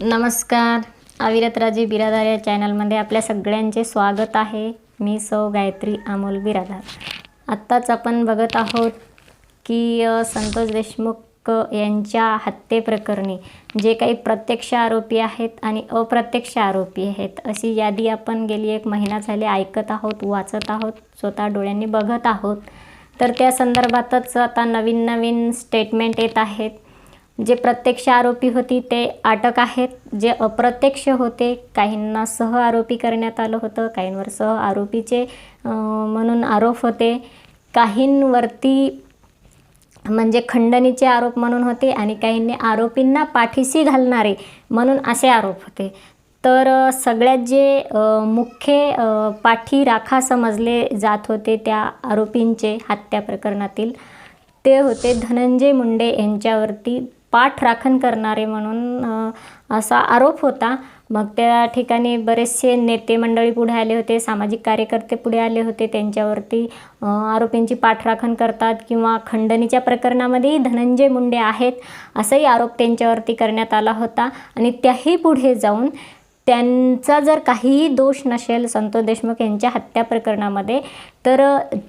नमस्कार. अविरतराजे बिरादार या चॅनलमध्ये आपल्या सगळ्यांचे स्वागत आहे. मी सौ गायत्री अमोल बिरादार. आत्ताच आपण बघत आहोत की संतोष देशमुख यांच्या हत्येप्रकरणी जे काही प्रत्यक्ष आरोपी आहेत आणि अप्रत्यक्ष आरोपी आहेत अशी यादी आपण गेली एक महिना झाले ऐकत आहोत वाचत आहोत स्वतः डोळ्यांनी बघत आहोत. तर त्या संदर्भातच आता नवीन नवीन स्टेटमेंट येत आहेत. जे प्रत्यक्ष आरोपी होती ते अटक आहेत. जे अप्रत्यक्ष होते काहींना सह आरोपी करण्यात आलं होतं काहींवर सह आरोपीचे म्हणून आरोप होते. काहींवरती म्हणजे खंडणीचे आरोप म्हणून होते आणि काहींनी आरोपींना पाठीशी घालणारे म्हणून असे आरोप होते. तर सगळ्यात जे मुख्य पाठी राखा समजले जात होते त्या आरोपींचे हत्या प्रकरणातील ते होते धनंजय मुंडे यांच्यावरती. पाठराखण करणारे म्हणून असा आरोप होता. मग त्या ठिकाणी बरेचसे नेते मंडळी पुढे आले होते सामाजिक कार्यकर्ते पुढे आले होते. त्यांच्यावरती आरोपींची पाठराखण करतात किंवा खंडणीच्या प्रकरणामध्येही धनंजय मुंडे आहेत असाही आरोप त्यांच्यावरती करण्यात आला होता. आणि त्याही पुढे जाऊन त्यांचा जर काहीही दोष नसेल संतोष देशमुख यांच्या हत्या प्रकरणामध्ये तर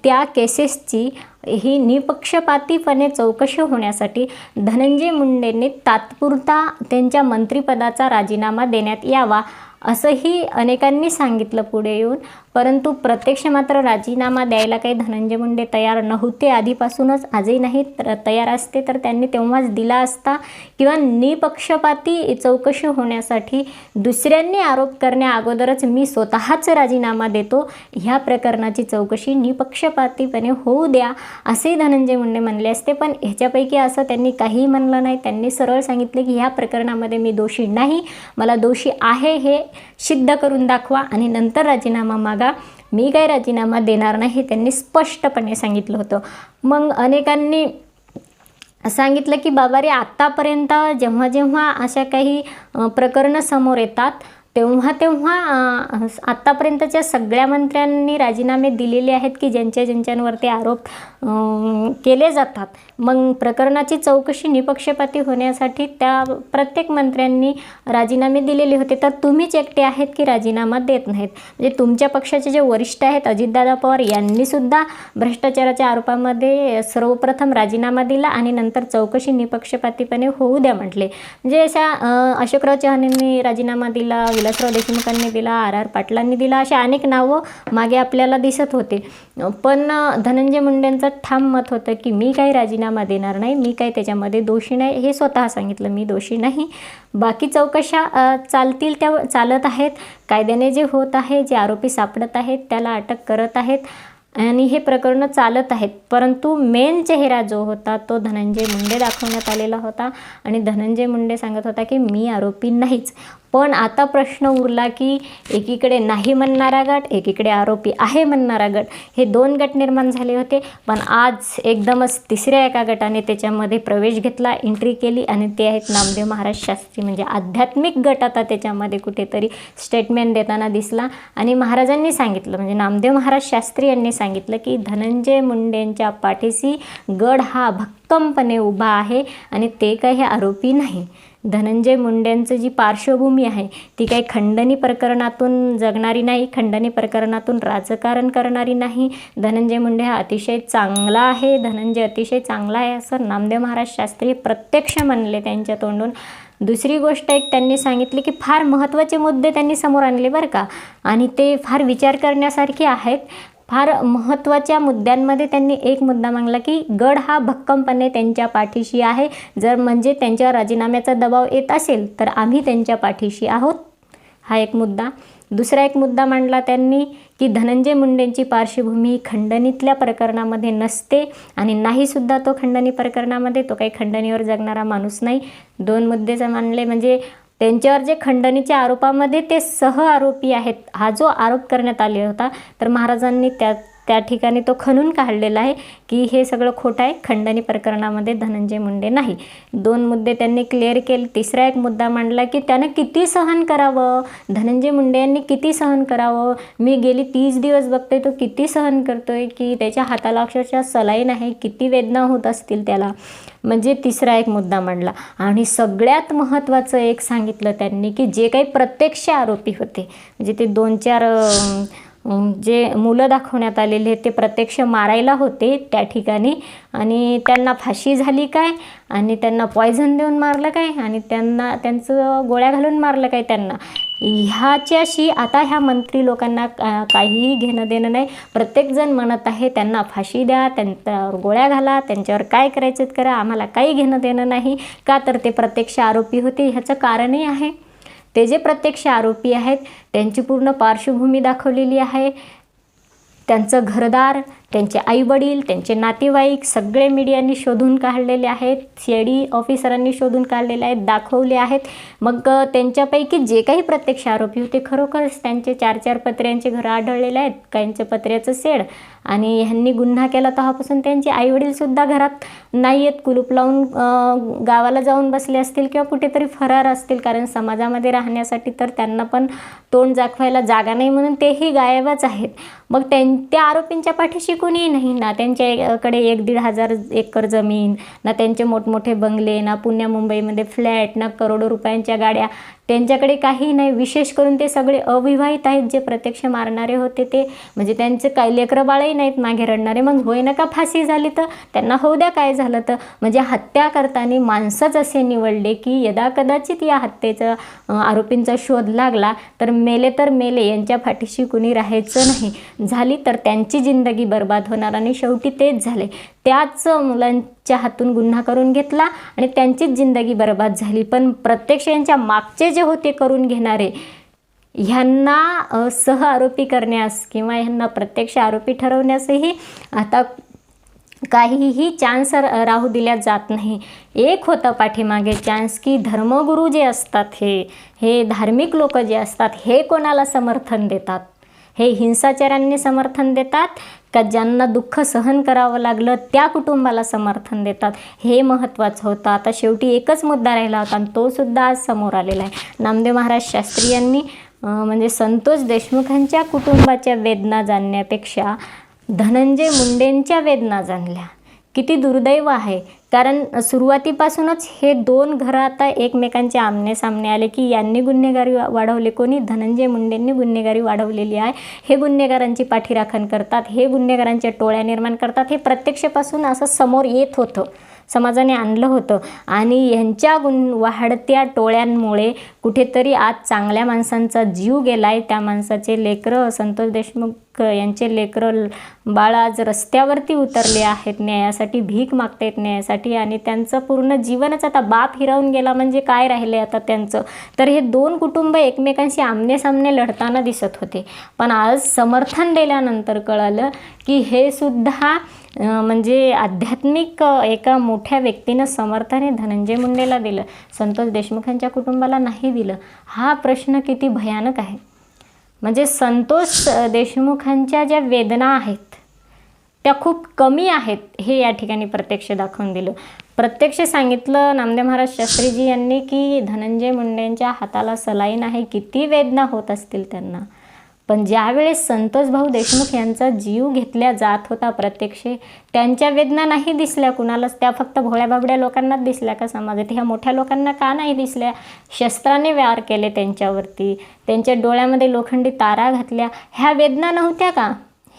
त्या केसेसची ही निपक्षपातीपणे चौकशी होण्यासाठी धनंजय मुंडेंनी तात्पुरता त्यांच्या मंत्रिपदाचा राजीनामा देण्यात यावा असंही अनेकांनी सांगितलं पुढे येऊन. परंतु प्रत्यक्ष मात्र राजीनामा द्यायला काही धनंजय मुंडे तयार नव्हते. आधीपासूनच आजही नाही तर तयार असते तर त्यांनी तेव्हाच दिला असता किंवा निपक्षपाती चौकशी होण्यासाठी दुसऱ्यांनी आरोप करण्या अगोदरच मी स्वतःच राजीनामा देतो. ह्या प्रकरणाची चौकशी निपक्षपातीपणे होऊ द्या असे धनंजय मुंडे म्हणले असते. पण ह्याच्यापैकी असं त्यांनी काहीही म्हणलं नाही. त्यांनी सरळ सांगितले की ह्या प्रकरणामध्ये मी दोषी नाही. मला दोषी आहे हे सिद्ध करून दाखवा आणि नंतर राजीनामा मागा. मी काय राजीनामा देणार नाही हे त्यांनी स्पष्टपणे सांगितलं होतं. मग अनेकांनी सांगितलं की बाबा रे आत्तापर्यंत जेव्हा जेव्हा अशा काही प्रकरणं समोर येतात तेव्हा तेव्हा आत्तापर्यंतच्या सगळ्या मंत्र्यांनी राजीनामे दिलेले आहेत की ज्यांच्या ज्यांच्यांवरती आरोप केले जातात. मग प्रकरणाची चौकशी निपक्षपाती होण्यासाठी त्या प्रत्येक मंत्र्यांनी राजीनामे दिलेले होते. तर तुम्हीच एकटे आहेत की राजीनामा देत नाहीत? म्हणजे तुमच्या पक्षाचे जे वरिष्ठ आहेत अजितदादा पवार यांनीसुद्धा भ्रष्टाचाराच्या आरोपामध्ये सर्वप्रथम राजीनामा दिला आणि नंतर चौकशी निपक्षपातीपणे होऊ द्या म्हटले. म्हणजे अशा अशोकराव चव्हाण यांनी राजीनामा दिला विलासराव देशमुखांनी दिला आर आर पाटलांनी दिला अशी अनेक नावं मागे आपल्याला दिसत होते. पण धनंजय मुंडेंचं ठाम मत होतं की मी काही राजीनामा देणार नाही मी काही त्याच्यामध्ये दोषी नाही हे स्वतः सांगितलं मी दोषी नाही. बाकी चौकशा चालतील त्या चालत आहेत. कायद्याने जे होत आहे जे आरोपी सापडत आहेत त्याला अटक करत आहेत आणि हे प्रकरणं चालत आहेत. परंतु मेन चेहरा जो होता तो धनंजय मुंडे दाखवण्यात आलेला होता आणि धनंजय मुंडे सांगत होता की मी आरोपी नाहीच. पण आता प्रश्न उरला की एकीकडे नाही म्हणणारा गट एकीकडे आरोपी आहे म्हणणारा गट. हे दोन गट निर्माण झाले होते पण आज एकदमच तिसऱ्या एका गटाने त्याच्यामध्ये प्रवेश घेतला एंट्री केली आणि ते आहेत नामदेव महाराज शास्त्री. म्हणजे आध्यात्मिक गट आता त्याच्यामध्ये कुठेतरी स्टेटमेंट देताना दिसला. आणि महाराजांनी सांगितलं म्हणजे नामदेव महाराज शास्त्री यांनी सांगितलं की धनंजय मुंडेंच्या पाठीशी गड हा भक्कमपणे उभा आहे आणि ते काही आरोपी नाही. धनंजय मुंडेंचं जी पार्श्वभूमी आहे ती काही खंडणी प्रकरणातून जगणारी नाही खंडणी प्रकरणातून राजकारण करणारी नाही. धनंजय मुंडे हा अतिशय चांगला आहे धनंजय अतिशय चांगला आहे असं नामदेव महाराज शास्त्री प्रत्यक्ष म्हणले त्यांच्या तोंडून. दुसरी गोष्ट एक त्यांनी सांगितली की फार महत्त्वाचे मुद्दे त्यांनी समोर आणले बरं का. आणि ते फार विचार करण्यासारखे आहेत. फार महत्त्वाच्या मुद्द्यांमध्ये त्यांनी एक मुद्दा मांडला की गड हा भक्कमपणे त्यांच्या पाठीशी आहे. जर म्हणजे त्यांच्या राजीनाम्याचा दबाव येत असेल तर आम्ही त्यांच्या पाठीशी आहोत. हा एक मुद्दा. दुसरा एक मुद्दा मांडला त्यांनी की धनंजय मुंडेंची पार्श्वभूमी खंडणीतल्या प्रकरणामध्ये नसते आणि नाहीसुद्धा तो खंडणी प्रकरणामध्ये तो काही खंडणीवर जगणारा माणूस नाही. दोन मुद्दे मांडले म्हणजे त्यांच्यावर जे खंडणीच्या आरोपामध्ये ते सह आरोपी आहेत. हा जो आरोप करण्यात आले होता तर महाराजांनी त्या त्या ठिकाणी तो खणून काढलेला आहे की हे सगळं खोटं आहे खंडणी प्रकरणामध्ये धनंजय मुंडे नाही. दोन मुद्दे त्यांनी क्लिअर केले तिसरा एक मुद्दा मांडला की त्यानं किती सहन करावं? धनंजय मुंडे यांनी किती सहन करावं? मी गेली तीस दिवस बघते तो किती सहन करतोय की त्याच्या हाताला अक्षरशः सलाईन आहे किती वेदना होत असतील त्याला? म्हणजे तिसरा एक मुद्दा मांडला. आणि सगळ्यात महत्त्वाचं एक सांगितलं त्यांनी की जे काही प्रत्यक्ष आरोपी होते म्हणजे ते दोन चार जे मुलं दाखवण्यात आलेले ते प्रत्यक्ष मारायला होते त्या ठिकाणी. आणि त्यांना फाशी झाली काय? आणि त्यांना पॉयझन देऊन मारलं काय? आणि त्यांना त्यांचं गोळ्या घालून मारलं काय त्यांना? ह्याच्याशी आता ह्या मंत्री लोकांना का- काहीही घेणं देणं नाही. प्रत्येकजण म्हणत आहे त्यांना फाशी द्या त्यांच्यावर गोळ्या घाला त्यांच्यावर काय करायचं करा आम्हाला काही घेणं देणं नाही. का तर ते प्रत्यक्ष आरोपी होते ह्याचं कारणही आहे. ते जे प्रत्यक्ष आरोपी आहेत त्यांची पूर्ण पार्श्वभूमी दाखवलेली आहे. त्यांचं घरदार त्यांचे आईवडील त्यांचे नातेवाईक सगळे मीडियांनी शोधून काढलेले आहेत. सी आय डी ऑफिसरांनी शोधून काढलेले आहेत दाखवले आहेत. मग त्यांच्यापैकी जे काही प्रत्यक्ष आरोपी होते खरोखरच त्यांचे चार चार पत्र्यांचे घरं आढळलेले आहेत. काहींचे पत्र्याचं सेड आणि ह्यांनी गुन्हा केला तेव्हापासून त्यांचे आईवडीलसुद्धा घरात नाही आहेत कुलूप लावून गावाला जाऊन बसले असतील किंवा कुठेतरी फरार असतील. कारण समाजामध्ये राहण्यासाठी तर त्यांना पण तोंड दाखवायला जागा नाही म्हणून तेही गायबच आहेत. मग त्यां त्या आरोपींच्या पाठीशी कोणी नाही ना. त्यांच्याकडे एक दीड हजार एकर जमीन ना त्यांचे मोठमोठे बंगले ना पुण्या मुंबईमध्ये फ्लॅट ना करोडो रुपयांच्या गाड्या त्यांच्याकडे काही नाही. विशेष करून ते सगळे अविवाहित आहेत. जे प्रत्यक्ष मारणारे होते ते म्हणजे त्यांचे काही लेकरं बाळही नाहीत मागे रडणारे. मग होय ना का फाशी झाली तर? त्यांना होऊ द्या काय झालं तर. म्हणजे हत्या करताना माणसंच असे निवडले की यदा कदाचित या हत्येचा आरोपींचा शोध लागला तर मेले तर मेले यांच्या फाटीशी कुणी राहायचं नाही. झाली तर त्यांची जिंदगी बर्बाद होणार आणि शेवटी तेच झाले. त्याच मुलां मुलांच्या हातून गुन्हा करून घेतला आणि त्यांचीच जिंदगी बरबाद झाली. पण प्रत्यक्ष यांच्या मागचे जे होते करून घेणारे ह्यांना सह आरोपी करण्यास किंवा ह्यांना प्रत्यक्ष आरोपी ठरवण्यासही आता काहीही चान्स राहू दिल्या जात नाही. एक होतं पाठीमागे चान्स की धर्मगुरू जे असतात हे हे धार्मिक लोक जे असतात हे कोणाला समर्थन देतात? हे हिंसाचारांनी समर्थन देतात का ज्यांना दुःख सहन करावं लागलं त्या कुटुंबाला समर्थन देतात? हे महत्त्वाचं होतं. आता शेवटी एकच मुद्दा राहिला होता आणि तोसुद्धा आज समोर आलेला आहे. नामदेव महाराज शास्त्री यांनी म्हणजे संतोष देशमुखांच्या कुटुंबाच्या वेदना जाणण्यापेक्षा धनंजय मुंडेंच्या वेदना जाणल्या. किती दुर्दैव आहे. कारण सुरुवातीपासूनच हे दोन घरं आता एकमेकांच्या आमनेसामने आले की यांनी गुन्हेगारी वा- वाढवले. कोणी? धनंजय मुंडेंनी गुन्हेगारी वाढवलेली आहे. हे गुन्हेगारांची पाठीराखण करतात. हे गुन्हेगारांच्या टोळ्या निर्माण करतात. हे प्रत्यक्षपासून असं समोर येत होतं. समाजाने आणलं होतं. आणि यांच्या गुण वाढत्या टोळ्यांमुळे कुठेतरी आज चांगल्या माणसांचा जीव गेला आहे त्या माणसाचे लेकरं संतोष देशमुख यांचे लेकरं बाळ आज रस्त्यावरती उतरले आहेत न्यायासाठी भीक मागतायत न्यायासाठी आणि त्यांचं पूर्ण जीवनच आता बाप हिरावून गेला म्हणजे काय राहिले आता त्यांचं? तर हे दोन कुटुंब एकमेकांशी आमनेसामने लढताना दिसत होते. पण आज समर्थन दिल्यानंतर कळालं की हे सुद्धा म्हणजे आध्यात्मिक एका मोठ्या व्यक्तीनं समर्थन हे धनंजय मुंडेला दिलं. संतोष देशमुखांच्या कुटुंबाला नाही दिलं हा प्रश्न किती भयानक आहे. म्हणजे संतोष देशमुखांच्या ज्या वेदना आहेत त्या खूप कमी आहेत हे या ठिकाणी प्रत्यक्ष दाखवून दिलं. प्रत्यक्ष सांगितलं नामदेव महाराज शास्त्रीजी यांनी की धनंजय मुंडेंच्या हाताला सलाईन आहे किती वेदना होत असतील त्यांना. पण ज्यावेळेस संतोषभाऊ देशमुख यांचा जीव घेतल्या जात होता प्रत्यक्ष त्यांच्या वेदना नाही दिसल्या कुणालाच. त्या फक्त भोळ्या बाबड्या लोकांनाच दिसल्या का समाजात? ह्या मोठ्या लोकांना का नाही दिसल्या? शस्त्राने वार केले त्यांच्यावरती. त्यांच्या डोळ्यामध्ये लोखंडी तारा घातल्या. ह्या वेदना नव्हत्या का?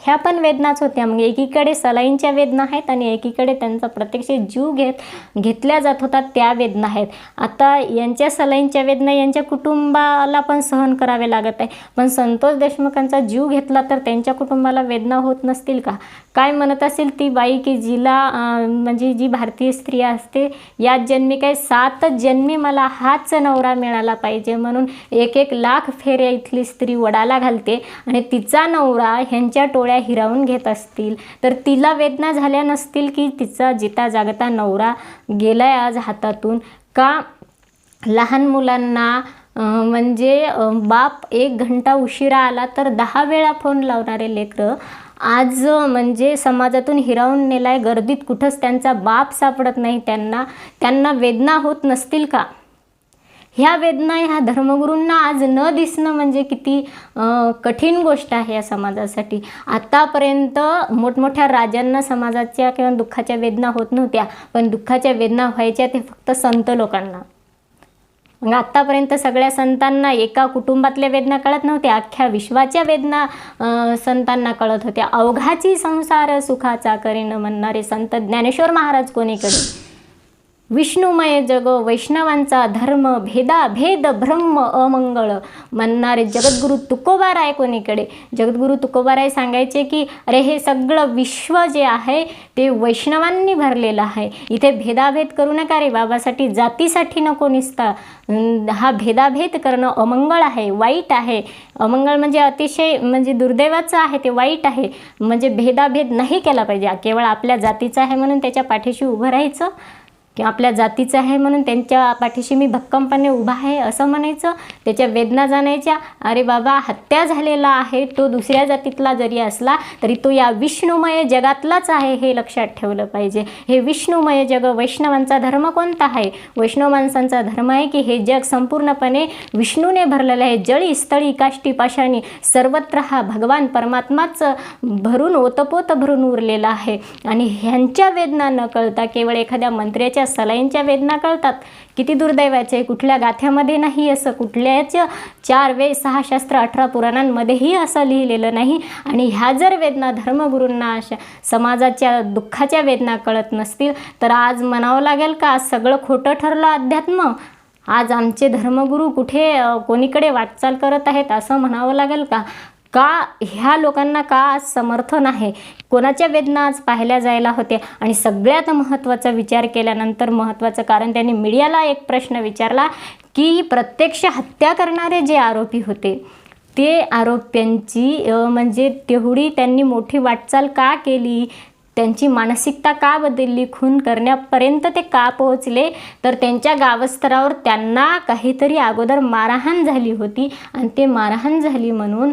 ह्या पण वेदनाच होत्या. मग एकीकडे सलाईंच्या वेदना आहेत आणि एकीकडे त्यांचा प्रत्यक्ष जीव घेत घेतल्या जात होता त्या वेदना आहेत. आता यांच्या सलाईंच्या वेदना यांच्या कुटुंबाला पण सहन करावे लागत आहे. पण संतोष देशमुखांचा जीव घेतला तर त्यांच्या कुटुंबाला वेदना होत नसतील का? काय म्हणत असेल ती बाई की जिला म्हणजे जी भारतीय स्त्री असते याच जन्मी काय? सात जन्मी मला हाच नवरा मिळाला पाहिजे म्हणून एक एक लाख फेऱ्या इथली स्त्री वडाला घालते. आणि तिचा नवरा ह्यांच्या टोळ्या हिरावून घेत असतील. तर तिला वेदना झाल्या नसतील की तिचा जिता जागता नवरा गेलाय आज हातातून. का? लहान मुलांना म्हणजे बाप एक घंटा उशिरा आला तर दहा वेळा फोन लावणारे लेकरं आज म्हणजे समाजातून हिरावून नेलाय गर्दीत कुठंच त्यांचा बाप सापडत नाही. त्यांना त्यांना वेदना होत नसतील का? ह्या वेदना ह्या धर्मगुरूंना आज न दिसणं म्हणजे किती कठीण गोष्ट आहे या समाजासाठी. आतापर्यंत मोठमोठ्या राजांना समाजाच्या किंवा दुःखाच्या वेदना होत नव्हत्या पण दुःखाच्या वेदना व्हायच्या ते फक्त संत लोकांना. मग आत्तापर्यंत सगळ्या संतांना एका कुटुंबातल्या वेदना कळत नव्हत्या अख्ख्या विश्वाच्या वेदना संतांना कळत होत्या. अवघाची संसार सुखाचा करीन म्हणणारे संत ज्ञानेश्वर महाराज कोणीकडे? विष्णुमय जग वैष्णवांचा धर्म भेदा भेद ब्रह्म अमंगळ. म्हणणारे जगद्गुरु तुकोबाराय कोणीकडे? जगद्गुरु तुकोबाराय सांगायचे की अरे हे सगळं विश्व जे आहे ते वैष्णवांनी भरलेलं आहे. इथे भेदाभेद करू नका रे बाबासाठी जातीसाठी नको निसता. हा भेदाभेद करणं अमंगळ आहे वाईट आहे. अमंगळ म्हणजे अतिशय म्हणजे दुर्दैवाचं आहे ते वाईट आहे. म्हणजे भेदाभेद नाही केला पाहिजे. केवळ आपल्या जातीचा आहे म्हणून त्याच्या पाठीशी उभं राहायचं. की आपल्या जातीचं आहे म्हणून त्यांच्या पाठीशी मी भक्कमपणे उभा आहे असं म्हणायचं. त्याच्या वेदना जाणायच्या. अरे बाबा हत्या झालेला आहे. तो दुसऱ्या जातीतला जरी असला तरी तो या विष्णुमय जगातलाच आहे हे लक्षात ठेवलं पाहिजे. हे विष्णुमय जग वैष्णवांचा धर्म कोणता आहे? वैष्णव माणसांचा धर्म आहे की हे जग संपूर्णपणे विष्णूने भरलेलं आहे. जळी स्थळी काष्टी पाशाणी सर्वत्र हा भगवान परमात्माच भरून ओतपोत भरून उरलेला आहे. आणि ह्यांच्या वेदना न कळता केवळ एखाद्या मंत्र्याच्या सलाईंच्या वेदना कळतात. किती दुर्दैवाचे कुठल्या गाथ्यामध्ये नाही असं कुठल्याच चार वेद सहा शास्त्र अठरा पुराणांमध्येही असं लिहिलेलं नाही. आणि ह्या जर वेदना धर्मगुरूंना अशा समाजाच्या दुःखाच्या वेदना कळत नसतील तर आज म्हणावं लागेल का आज सगळं खोटं ठरलं अध्यात्म? आज आमचे धर्मगुरू कुठे कोणीकडे वाटचाल करत आहेत असं म्हणावं लागेल का? का ह्या लोकांना का आज समर्थन आहे? कोणाच्या वेदना आज पाहिल्या जायला होत्या? आणि सगळ्यात महत्त्वाचा विचार केल्यानंतर महत्त्वाचं कारण त्यांनी मीडियाला एक प्रश्न विचारला की प्रत्यक्ष हत्या करणारे जे आरोपी होते ते आरोप्यांची म्हणजे तेवढी त्यांनी मोठी वाटचाल का केली? त्यांची मानसिकता का बदलली? खून करण्यापर्यंत ते का पोहोचले? तर त्यांच्या गावस्तरावर त्यांना काहीतरी अगोदर मारहाण झाली होती आणि ते मारहाण झाली म्हणून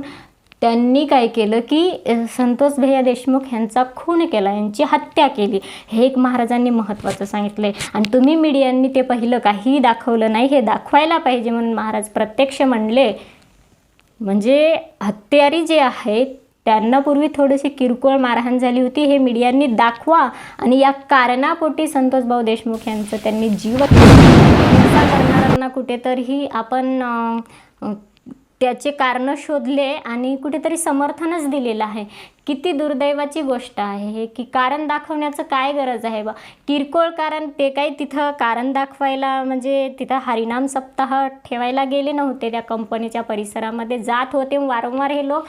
त्यांनी काय केलं की संतोष भैया देशमुख यांचा खून केला यांची हत्या केली. हे एक महाराजांनी महत्त्वाचं सांगितलं आहे आणि तुम्ही मीडियांनी ते पहिलं काहीही दाखवलं नाही हे दाखवायला पाहिजे म्हणून महाराज प्रत्यक्ष म्हणले. म्हणजे हत्यारी जे आहेत त्यांना पूर्वी थोडीशी किरकोळ मारहाण झाली होती हे मीडियांनी दाखवा. आणि या कारणापोटी संतोषभाऊ देशमुख यांचं त्यांनी जीव करणाऱ्यांना कुठेतरी आपण त्याचे कारणं शोधले आणि कुठेतरी समर्थनच दिलेलं आहे. किती दुर्दैवाची गोष्ट आहे हे की कारण दाखवण्याचं काय गरज आहे बा? किरकोळ कारण ते काही तिथं कारण दाखवायला म्हणजे तिथं हरिनाम सप्ताह ठेवायला गेले नव्हते त्या कंपनीच्या परिसरामध्ये. जात होते वारंवार हे लोक.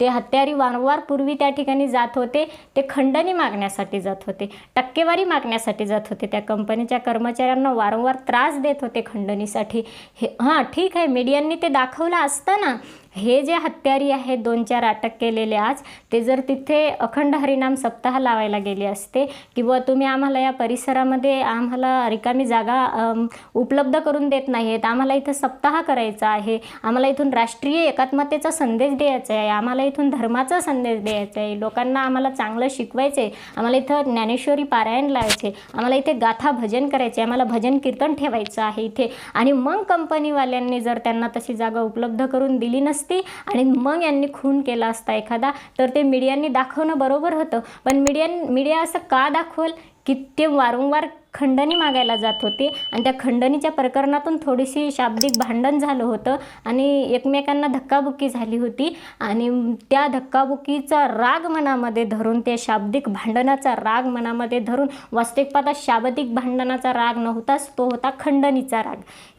ते हत्यारी वारंवार पूर्वी त्या ठिकाणी जात होते ते खंडणी मागण्यासाठी जात होते टक्केवारी मागण्यासाठी जात होते. त्या कंपनीच्या कर्मचाऱ्यांना वारंवार त्रास देत होते खंडणीसाठी. हे हां ठीक आहे मीडियांनी ते दाखवलं असताना हे जे हत्यारी आहेत दोन चार अटक केलेले आज ते जर तिथे अखंड हरिनाम सप्ताह लावायला गेले असते किंवा तुम्ही आम्हाला या परिसरामध्ये आम्हाला रिकामी जागा उपलब्ध करून देत नाही आहेत आम्हाला इथं सप्ताह करायचा आहे आम्हाला इथून राष्ट्रीय एकात्मतेचा संदेश द्यायचा आहे आम्हाला इथून धर्माचा संदेश द्यायचा आहे लोकांना आम्हाला चांगलं शिकवायचं आहे आम्हाला इथं ज्ञानेश्वरी पारायण लावायचे आम्हाला इथे गाथा भजन करायचे आम्हाला भजन कीर्तन ठेवायचं आहे इथे. आणि मग कंपनीवाल्यांनी जर त्यांना तशी जागा उपलब्ध करून दिली नसते आणि मग यांनी खून केला असता एखादा. तर ते मीडियांनी दाखवणं बरोबर होतं. पण मीडिया मीडिया असं का दाखवल? की ते वारंवार खंडणी मागायला जात होते. आणि त्या खंडणीच्या प्रकरणातून थोडीशी शाब्दिक भांडण झालं होतं. आणि एकमेकांना धक्काबुक्की झाली होती. आणि त्या धक्काबुक्कीचा राग मनामध्ये धरून ते शाब्दिक भांडणाचा राग मनामध्ये धरून वास्तविकपाता शाब्दिक भांडणाचा राग नव्हताच तो होता खंडणीचा राग.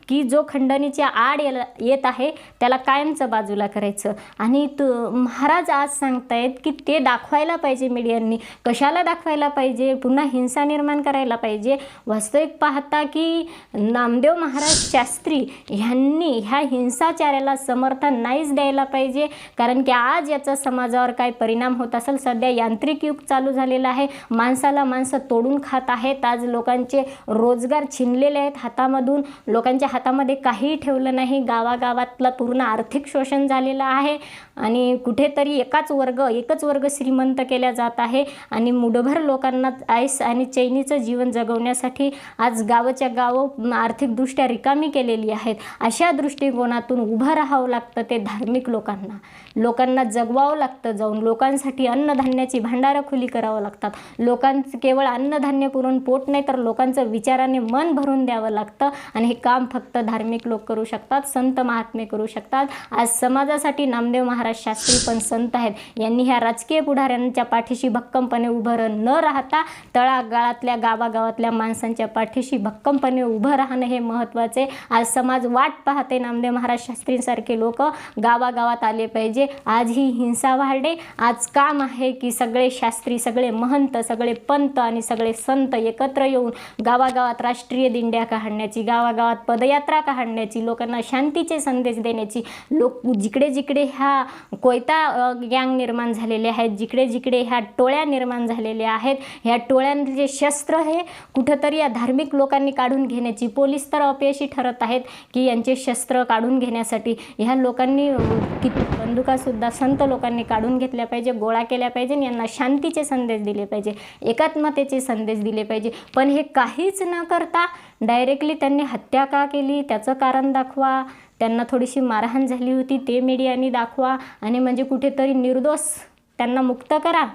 की जो खंडणीच्या आड येला येत आहे त्याला कायमचं बाजूला करायचं. आणि तु महाराज आज सांगतायत की ते दाखवायला पाहिजे मीडियांनी. कशाला दाखवायला पाहिजे? पुन्हा हिंसा निर्माण करायला पाहिजे? वास्तविक पाहता की नामदेव महाराज शास्त्री ह्यांनी ह्या हिंसाचाराला समर्थन नाहीच द्यायला पाहिजे. कारण की आज याचा समाजावर काय परिणाम होत असेल सध्या यांत्रिक युग चालू झालेला आहे. माणसाला माणसं तोडून खात आहेत. आज लोकांचे रोजगार छिनलेले आहेत हातामधून. लोकांच्या हातामध्ये काहीही ठेवलं नाही. गावागावातलं पूर्ण आर्थिक शोषण झालेलं आहे आणि कुठेतरी एकाच वर्ग एकच वर्ग श्रीमंत केला जात आहे आणि मुठभर लोकांना आईस आणि चैनीचं जीवन जगवण्यासाठी आज गावाच्या गावं आर्थिकदृष्ट्या रिकामी केलेली आहेत. अशा दृष्टिकोनातून उभं राहावं लागतं ते धार्मिक लोकांना. लोकांना जगवावं लागतं जाऊन. लोकांसाठी अन्नधान्याची भांडारं खुली करावं लागतात. लोकांचं केवळ अन्नधान्य पुरून पोट नाही तर लोकांचं विचाराने मन भरून द्यावं लागतं आणि हे काम फक्त धार्मिक लोक करू शकतात संत महात्मे करू शकतात. आज समाजासाठी नामदेव महाराज शास्त्री पण संत आहेत. यांनी ह्या राजकीय पुढाऱ्यांच्या पाठीशी भक्कमपणे उभं न राहता तळागाळातल्या गावागावातल्या माणसांच्या पाठीशी भक्कमपणे उभं राहणं हे महत्त्वाचे. आज समाज वाट पाहते नामदेव महाराज शास्त्रींसारखे लोक. गावागावात आले पाहिजे. आज ही हिंसा वाढे. आज काम आहे की सगळे शास्त्री सगळे महंत सगळे पंत आणि सगळे संत एकत्र येऊन गावागावात राष्ट्रीय दिंड्या काढण्याची गावागावात पदयात्रा काढण्याची लोकांना शांतीचे संदेश देण्याची लोक जिकडे जिकडे ह्या कोयता गँग निर्माण झालेले आहेत जिकडे जिकडे ह्या टोळ्या निर्माण झालेल्या आहेत ह्या टोळ्यांचे शस्त्र हे कुठंतरी या धार्मिक लोकांनी काढून घेण्याची पोलीस तर अपयशी ठरत आहेत की यांचे शस्त्र काढून घेण्यासाठी. ह्या लोकांनी किती बंदुकासुद्धा संत लोकांनी काढून घेतल्या पाहिजे गोळा केल्या पाहिजे आणि यांना शांतीचे संदेश दिले पाहिजे एकात्मतेचे संदेश दिले पाहिजे. पण हे काहीच न करता डायरेक्टली त्यांनी हत्या का केली? त्याचं कारण दाखवा. त्यांना थोडीशी मारहाण झाली होती ते मीडियाने दाखवा. आणि म्हणजे कुठेतरी निर्दोष. त्यांना मुक्त करा.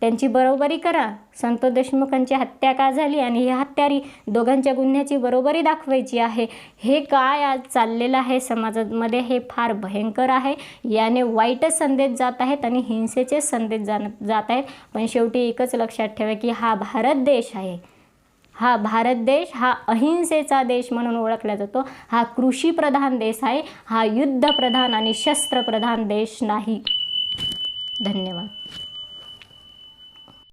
त्यांची बरोबरी करा. संतोष देशमुखांची हत्या का झाली? आणि ही हत्यारी दोघांच्या गुन्ह्याची बरोबरी दाखवायची आहे. हे काय आज चाललेलं आहे? समाजामध्ये हे फार भयंकर आहे. याने वाईटच संदेश जात आहेत आणि हिंसेचे संदेश जाण जात आहेत. पण शेवटी एकच लक्षात ठेवा की हा भारत देश आहे. हा भारत देश हा अहिंसेचा देश म्हणून ओळखला जातो. हा कृषीप्रधान देश आहे हा युद्धप्रधान आणि शस्त्रप्रधान देश नाही. धन्यवाद.